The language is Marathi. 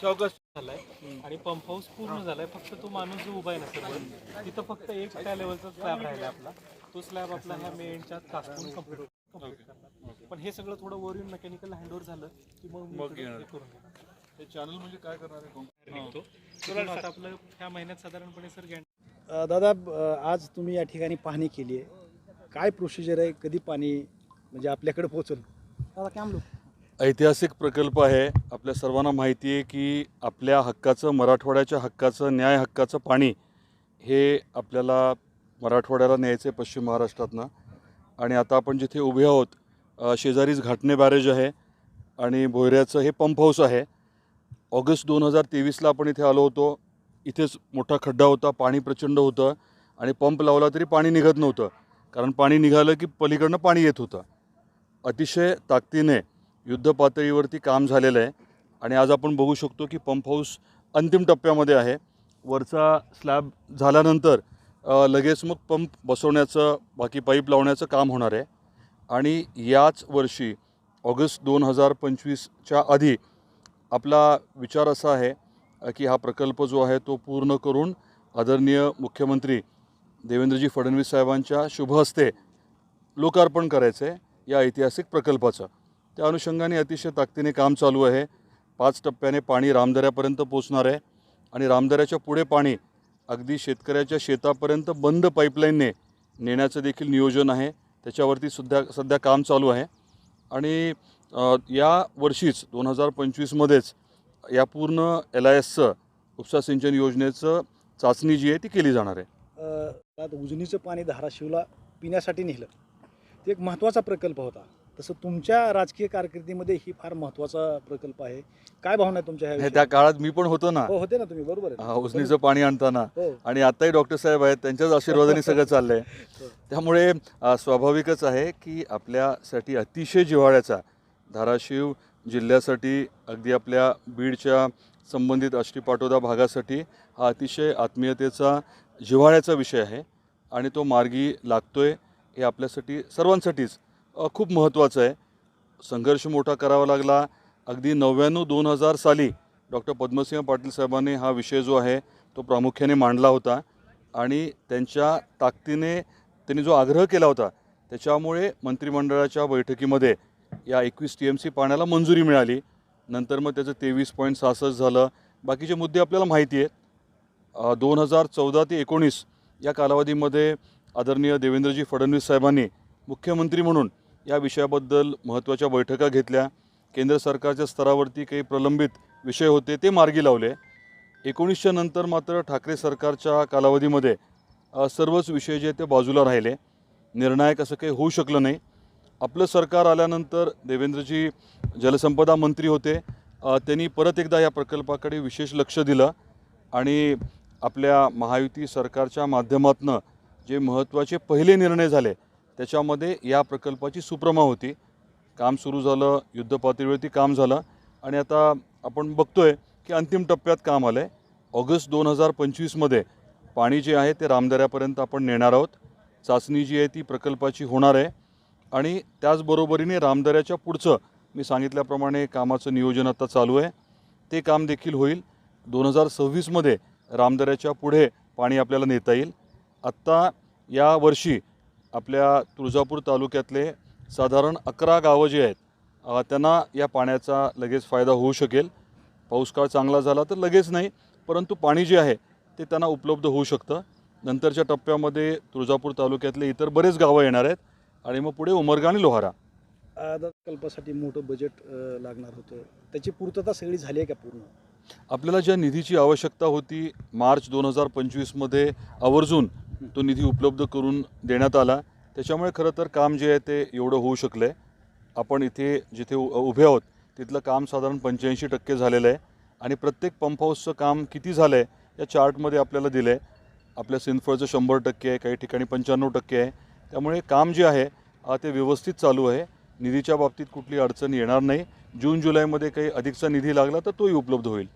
चौकस झालाय आणि पंप हाऊस पूर्ण झालाय. फक्त तो माणूस जो उभा आहे ना सर तिथं फक्त एक त्या लेवलचा स्लॅब राहिला आपला. तो स्लॅब आपला ह्या मे एंडच्या कापून कंप्लीट पण हे सगळं थोडं वरून मेकॅनिकल हँडओव्हर झालं की मग करून. हे चॅनल म्हणजे काय करणार आहे आपलं ह्या महिन्यात साधारणपणे सर दादा आज तुम्ही या ठिकाणी पाहणी केली आहे. काय प्रोसिजर आहे? कधी पाणी म्हणजे आपल्याकडे पोहोचल दादा ऐतिहासिक प्रकल्प आहे. आपल्या सर्वांना माहिती आहे की आपल्या हक्काचं मराठवाड्याच्या हक्काचं न्याय हक्काचं पाणी हे आपल्याला मराठवाड्याला न्यायचं आहे पश्चिम महाराष्ट्रातनं. आणि आता आपण जिथे उभे आहोत शेजारीच घाटणे बॅरेज आहे आणि भोयऱ्याचं हे पंप हाऊस आहे. ऑगस्ट दोन हजार तेवीसला आपण इथे आलो होतो. इथेच मोठा खड्डा होता पाणी प्रचंड होतं आणि पंप लावला तरी पाणी निघत नव्हतं. कारण पाणी निघालं की पलीकडनं पाणी येत होतं. अतिशय ताकदीने युद्ध पातळीवरती काम झालेलं आहे. आणि आज आपण बघू शकतो की पंप हाऊस अंतिम टप्प्यामध्ये आहे. वरचा स्लॅब झाल्यानंतर लगेच मग पंप बसवण्याचं बाकी पाईप लावण्याचं काम होणार आहे. आणि याच वर्षी ऑगस्ट दोन हजार पंचवीसच्या आधी आपला विचार असा आहे की हा प्रकल्प जो आहे तो पूर्ण करून आदरणीय मुख्यमंत्री देवेंद्रजी फडणवीस साहेबांच्या शुभ हस्ते लोकार्पण करायचं आहे या ऐतिहासिक प्रकल्पाचं. त्या अनुषंगाने अतिशय ताकदीने काम चालू आहे. पाच टप्प्याने पाणी रामदऱ्यापर्यंत पोचणार आहे आणि रामदऱ्याच्या पुढे पाणी अगदी शेतकऱ्याच्या शेतापर्यंत बंद पाईपलाईनने नेण्याचं देखील नियोजन आहे. त्याच्यावरती सुद्धा सध्या काम चालू आहे. आणि या वर्षीच दोन हजार पंचवीसमध्येच या पूर्ण एल आय एसचं उपसा सिंचन योजनेचं चाचणी जी आहे ती केली जाणार आहे. उजनीचं पाणी धाराशिवला पिण्यासाठी नेलं. ते एक महत्त्वाचा प्रकल्प होता. तसं तुमच्या राजकीय कारकिर्दीमध्ये ही फार महत्त्वाचा प्रकल्प आहे. काय भावना आहे तुमच्या ह्या विषयी? त्या काळात मी पण होतो ना. हो होते ना तुम्ही बरोबर आहे. हा, उजनीचं पाणी आणताना. हो. आणि आताही डॉक्टर साहेब आहेत त्यांच्याच आशीर्वादाने सगळं चाललंय. हो. त्यामुळे अ, स्वाभाविकच आहे की आपल्यासाठी अतिशय जिव्हाळ्याचा धाराशिव जिल्ह्यासाठी अगदी आपल्या बीडच्या संबंधित आष्टी पाटोदा भागासाठी हा अतिशय आत्मीयतेचा जिव्हाळ्याचा विषय आहे. आणि तो मार्गी लागतोय. हे आपल्यासाठी सर्वांसाठीच खूप महत्त्वाचं आहे. संघर्ष मोठा करावा लागला. अगदी नव्याण्णव दोन हजार साली डॉक्टर पद्मसिंह पाटील साहेबांनी हा विषय जो आहे तो प्रामुख्याने मांडला होता. आणि त्यांच्या ताकदीने त्यांनी जो आग्रह केला होता त्याच्यामुळे मंत्रिमंडळाच्या बैठकीमध्ये या एकवीस टी एम सी पाण्याला मंजुरी मिळाली. नंतर मग त्याचं तेवीस पॉईंट सहासष्ट झालं. बाकीचे मुद्दे आपल्याला माहिती आहेत. दोन हजार चौदा ते एकोणीस या कालावधीमध्ये आदरणीय देवेंद्रजी फडणवीस साहेबांनी मुख्यमंत्री म्हणून या विषयाबद्दल महत्त्वाच्या बैठका घेतल्या. केंद्र सरकारच्या स्तरावरती काही प्रलंबित विषय होते ते मार्गी लावले. एकोणीसच्या नंतर मात्र ठाकरे सरकारच्या कालावधीमध्ये सर्वच विषय जे ते बाजूला राहिले. निर्णायक असं काही होऊ शकलं नाही. आपलं सरकार आल्यानंतर देवेंद्रजी जलसंपदा मंत्री होते. त्यांनी परत एकदा या प्रकल्पाकडे विशेष लक्ष दिलं आणि आपल्या महायुती सरकारच्या माध्यमातनं जे महत्त्वाचे पहिले निर्णय झाले त्याच्यामध्ये या प्रकल्पाची सुप्रमा होती. काम सुरू झालं युद्ध पातळीवरती काम झालं. आणि आता आपण बघतोय की अंतिम टप्प्यात काम आलं आहे ऑगस्ट दोन हजार पंचवीसमध्ये पाणी जे आहे ते रामदऱ्यापर्यंत आपण नेणार आहोत. चाचणी जी आहे ती प्रकल्पाची होणार आहे. आणि त्याचबरोबरीने रामदऱ्याच्या पुढचं मी सांगितल्याप्रमाणे कामाचं नियोजन आता चालू आहे. ते काम देखील होईल. दोन हजार सव्वीसमध्ये रामदऱ्याच्या पुढे पाणी आपल्याला नेता येईल. आत्ता या वर्षी आपल्या तुळजापूर तालुक्यातले साधारण अकरा गावं जी आहेत त्यांना या पाण्याचा लगेच फायदा होऊ शकेल. पाऊस काळ चांगला झाला तर लगेच नाही परंतु पाणी जे आहे ते त्यांना उपलब्ध होऊ शकतं. नंतरच्या टप्प्यामध्ये तुळजापूर तालुक्यातले इतर बरेच गावं येणार आहेत आणि मग पुढे उमरगा आणि लोहारा. प्रकल्पासाठी मोठं बजेट लागणार होतं. त्याची पूर्तता सगळी झाली आहे का पूर्ण? आपल्याला ज्या निधीची आवश्यकता होती मार्च दोन हजार पंचवीसमध्ये आवर्जून तो निधी उपलब्ध करून देण्यात आला. त्याच्यामुळे खरं तर काम जे आहे ते एवढं होऊ शकलं आहे आपण इथे जिथे उ- उभे आहोत तिथलं काम साधारण पंच्याऐंशी टक्के झालेलं आहे. आणि प्रत्येक पंप हाऊसचं काम किती झालं आहे या चार्टमध्ये आपल्याला दिलं आहे आपल्या सिंदफळचं शंभर टक्के आहे काही ठिकाणी पंच्याण्णव टक्के आहे. त्यामुळे काम जे आहे ते व्यवस्थित चालू आहे. निधीच्या बाबतीत कुठली अडचण येणार नाही. जून जुलैमध्ये काही अधिकचा निधी लागला तर तोही उपलब्ध होईल.